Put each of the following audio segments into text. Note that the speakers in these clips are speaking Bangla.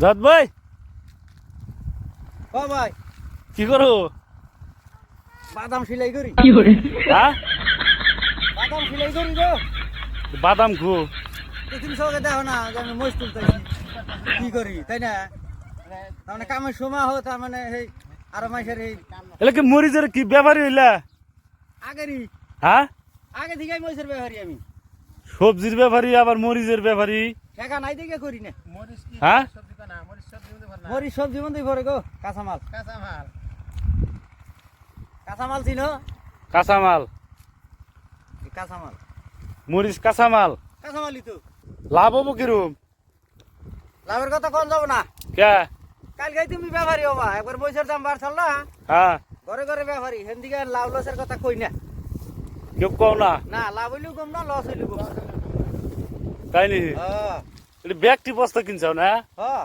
জাত ভাই। ও ভাই। কি করো? বাদাম সিলাই করি। হ্যাঁ? বাদাম সিলাই করি গো। বাদাম খু তুমি সবাই দেখো না যে আমি মজ তুলতেছি। কি করি তাই না? তার মানে কামের সময় হোক তার মানে সেই আরও মাসের এই এলে কি মরিচের কি ব্যাপারী হইলা? আগেরই। হ্যাঁ? আগে থেকে মরিচের ব্যবহারী আমি। সবজির ব্যাপারী আবার মরিচের ব্যাপারী ঠেকা নাই দেখে করি না। হ্যাঁ? মরিচ সবজি বন্ধই ভরে গো কাঁচামাল। কাঁচামাল। ছিল? কাঁচামাল। এই কাঁচামাল। মরিচ কাঁচামাল। কাঁচামালই তো। লাভ হব কিরম লাভের কথা কোন যাব না? কে? কালকে তুমি ব্যবহারী হবা একবার মরিচের দাম বাড়ছাল না হ্যাঁ। ঘরে ঘরে ব্যবহারী হেন্দিকে লাভ লসের কথা কই না। কেউ কও না? না লাভ হইলেও কম না লস হইলেও কম তাই নি হ্যাঁ। ব্যক্তি বস্তা কিনছাও না? হ্যাঁ।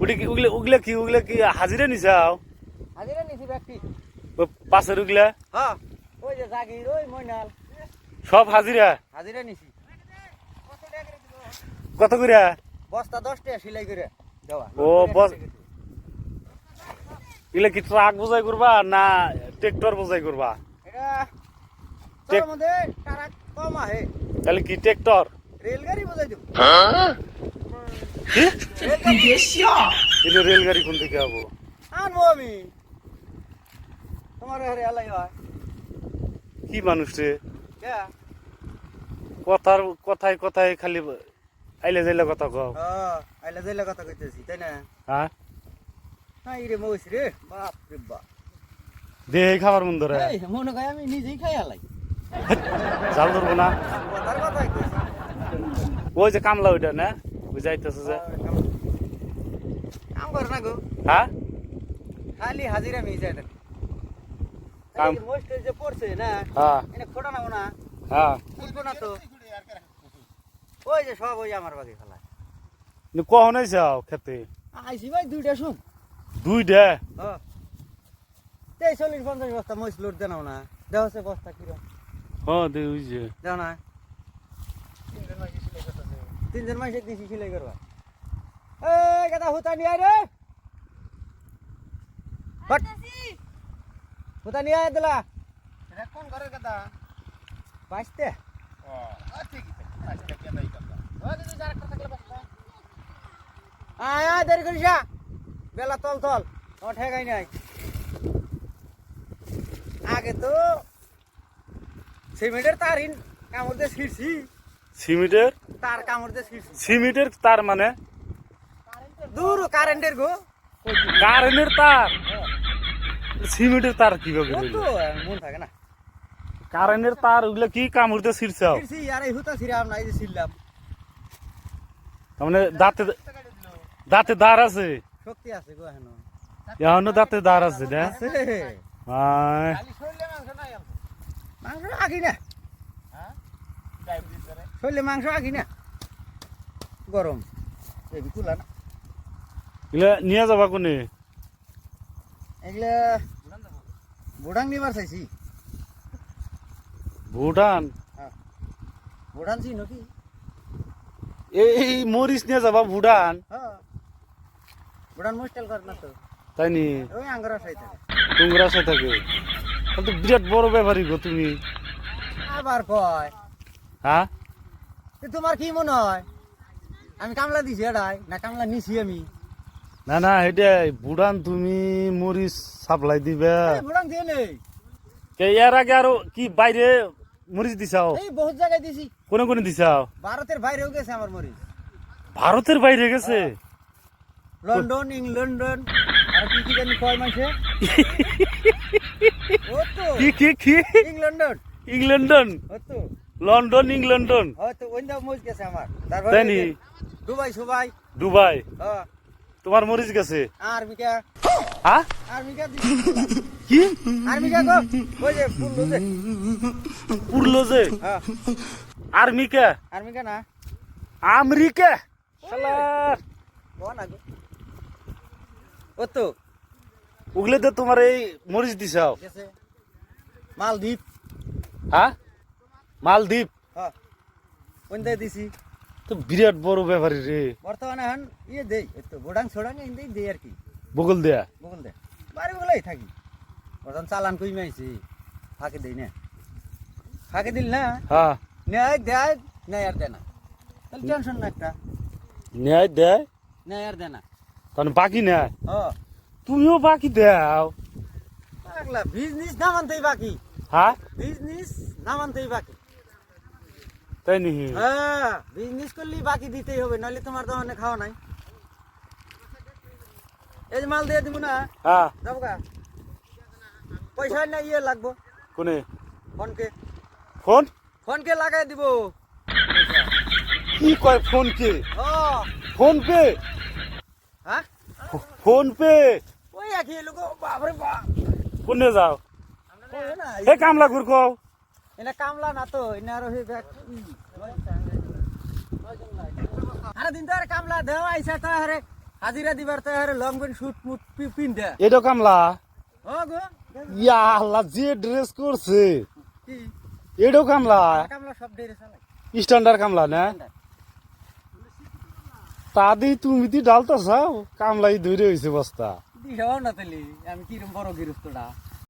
উঠে কি উগলে উগলে কি উগলে কি হাজিরা নিছাও হাজিরা নিছি ব্যক্তি। পাশের উগলে? হ্যাঁ ওই যে জাগির ওই মইনাল। সব হাজিরা হাজিরা নিছি। কত করে বস্তা দশ টাকা সিলাই করে দেওয়া। ও, বস- এগুলা কি ট্রাক বোঝাই করবা না ট্রেক্টর বোঝাই করবা এটা তোর মধ্যে কম আহে। তাহলে কি ট্রেক্টর রেলগাড়ি বোঝাই দেবো এটা রেলগাড়ি কোন থেকে হব আনব আমি। তোমার হারে আলাই হয়। কি মানুষ রে? কথার কথায় কথায় খালি আইলে যাইলে কথা কও। হ্যাঁ আইলা যাইলে কথা কইতেছি তাই না? হ্যাঁ? হাই রে মৌস রে বাপ রে বাপ। দেহে খাবার মন ধরে মনে হয় আমি নিজেই খাই আলাই। জাল ধরবো না। কথার কথাই কইছি। ওই যে কামলা ওইটা না? যে? কাম কর। না গো। হ্যাঁ খালি হাজিরা মিস যায় কাম- মোস্ট যে পড়ছে না হ্যাঁ এনে খোটা নাও না। হ্যাঁ তুলবো না তো। ওই যে সব ওই আমার বাকি খেলা। কখন আইসাও খেতে? আইসি ভাই দুইটা শুন দুইটা? হ্যাঁ তেইশ চল্লিশ পঞ্চাশ বস্তা মহিষ লোড দেনাও না। দেওয়া বস্তা কিরম হ্যাঁ দে ওই যে। না। তিনজন মাসে দিছি সিলাই করবা। এই গাদা হুতা নিয়ে রে। হুতা নিয়ে আয় দিলা। কোন ঘরের কথা বাঁচতে ও ঠিক আছে কেদাই কথা। ও দিদি যার একটা থাকলে বসতা আয় দেরি করিস। বেলা তল তল আমার ঠেকাই নাই। আগে তো সিমেন্টের তার কামড় দিয়ে ছিঁড়ছি। সিমেন্টের তার কামড় দিয়ে সিমেন্টের তার মানে? দূর কারেন্টের গো। কারেন্টের তার? সিমেন্টের তার কীভাবে ও হইল? মন থাকে না। কারেন্টের তার ওগুলো কি কামড়তে ছিড়ছাও? ছিঁড়ছি আর এই হুতা ছিঁড়াম না এই যে ছিঁড়লাম। মানে দাঁতে দাঁতে দাঁড় আছে? শক্তি আছে গো এখন। এখনও দাঁতে দাঁড় আছে না? আছে। মাংস আঁকি না। শরীরে মাংস আঁকি না। গরম। দেখি তুলা না। এগুলা নিয়ে যাবা কোনে? এগুলা বুড়াং নিবার চাইছি। ভুটান? বুড়ান চিনো কি? এই মরিচ নিয়ে যাবা ভুটান? হ্যাঁ। বুড়ান মুস্টেল কর না তো। তাই নি? ওই আঙ্গরা সাইতে টুংরা সাথে থাকে। তাহলে তো বিরাট বড় ব্যাপারই গো তুমি। আবার কয়? হ্যাঁ? তোমার কি মনে হয়? আমি কামলা দিছি এটাই না কামলা নিছি আমি? না না এটাই ভুটান তুমি মরিচ সাপ্লাই দিবে। এই বুড়াং দিয়ে নেই কে এর আগে আরও কি বাইরে মরিচ দিছাও? এই বহুত জায়গায় দিছি। কোনে কোনে দিছাও? ভারতের বাইরেও গেছে আমার মরিচ। ভারতের বাইরে গেছে? লন্ডন ইংল্যান্ড আর কি কি জানি কয় মাসে? ও তো। কি কি কি? ইংল্যান্ডন ইংল্যান্ডন ও তো। লন্ডন ইংল্যান্ডন হয়তো ওইটা মরিচ গেছে আমার। তাই তারপরে নি? দুবাই সুবাই। দুবাই? হ্যাঁ। তোমার মরিচ গেছে? আর মিকা হ্যাঁ? আর মিকা দিছি। কি? আর মিকা গো। ওই যে পুরলো যে হ্যাঁ। আর্মিকা? আর মিকা না। আমেরিকা? শালার ও তো ওগুলো তো। তোমার এই মরিচ দিছাও। মালদ্বীপ। হ্যাঁ? মালদ্বীপ। হ্যাঁ। ওইটাই দিছি? তো বিরাট বড় ব্যাপারী রে। বর্তমানে এখন ইয়ে দেই একটু গোডাং ছোড়াং এই দেই আর কি। বগল দেয়া বগল দে বাড়ি বগুলাই থাকি। বর্তমান চালান কই মাইছি? ফাঁকে দেই না। ফাঁকে দিল না? হ্যাঁ। নেয় দেয় নেয় আর দেয় না। তাহলে টেনশন না একটা। ন্যায় দেয়? নেয় আর দেয় না। তাহলে বাকি নেয়? ও তুমিও বাকি দাও। পাগলা বিজনেস না মানতেই বাকি। হ্যাঁ? বিজনেস না মানতেই বাকি। তাই নাকি? হ্যাঁ বিজনেস করলেই বাকি দিতেই হবে নইলে তোমার দোকানে খাওয়া নাই। এই মাল দিয়ে দিব না? হ্যাঁ। যাব গা। পয়সা না ইয়ে লাগবো। কোনে? ফোনকে। ফোন? ফোনকে লাগাই দিব। কি কয় ফোন কে ফোন পে হ্যাঁ? ফোন পে ওই একই লোক বাপরে বাপ। কোনে যাও? না? হে কামলা ঘুর কও এনে কামলা না তো আরও আরে দিন তো আরে কামলা দেওয়া আইসা তো আরে হাজিরা দিবার তো আরে লং প্যান্ট শুট মুট পিন দে এটা কামলা? ও গো। ইয়া আল্লাহ যে ড্রেস করছে। এটাও কামলা? কামলা সব ডেরে চালাই স্ট্যান্ডার্ড কামলা না? তা দিয়ে তুমি দি ডালতা চাও? কামলাই ধরে হয়েছে বস্তা। দিশাও না তালি আমি কিরম বড় গৃহস্থটা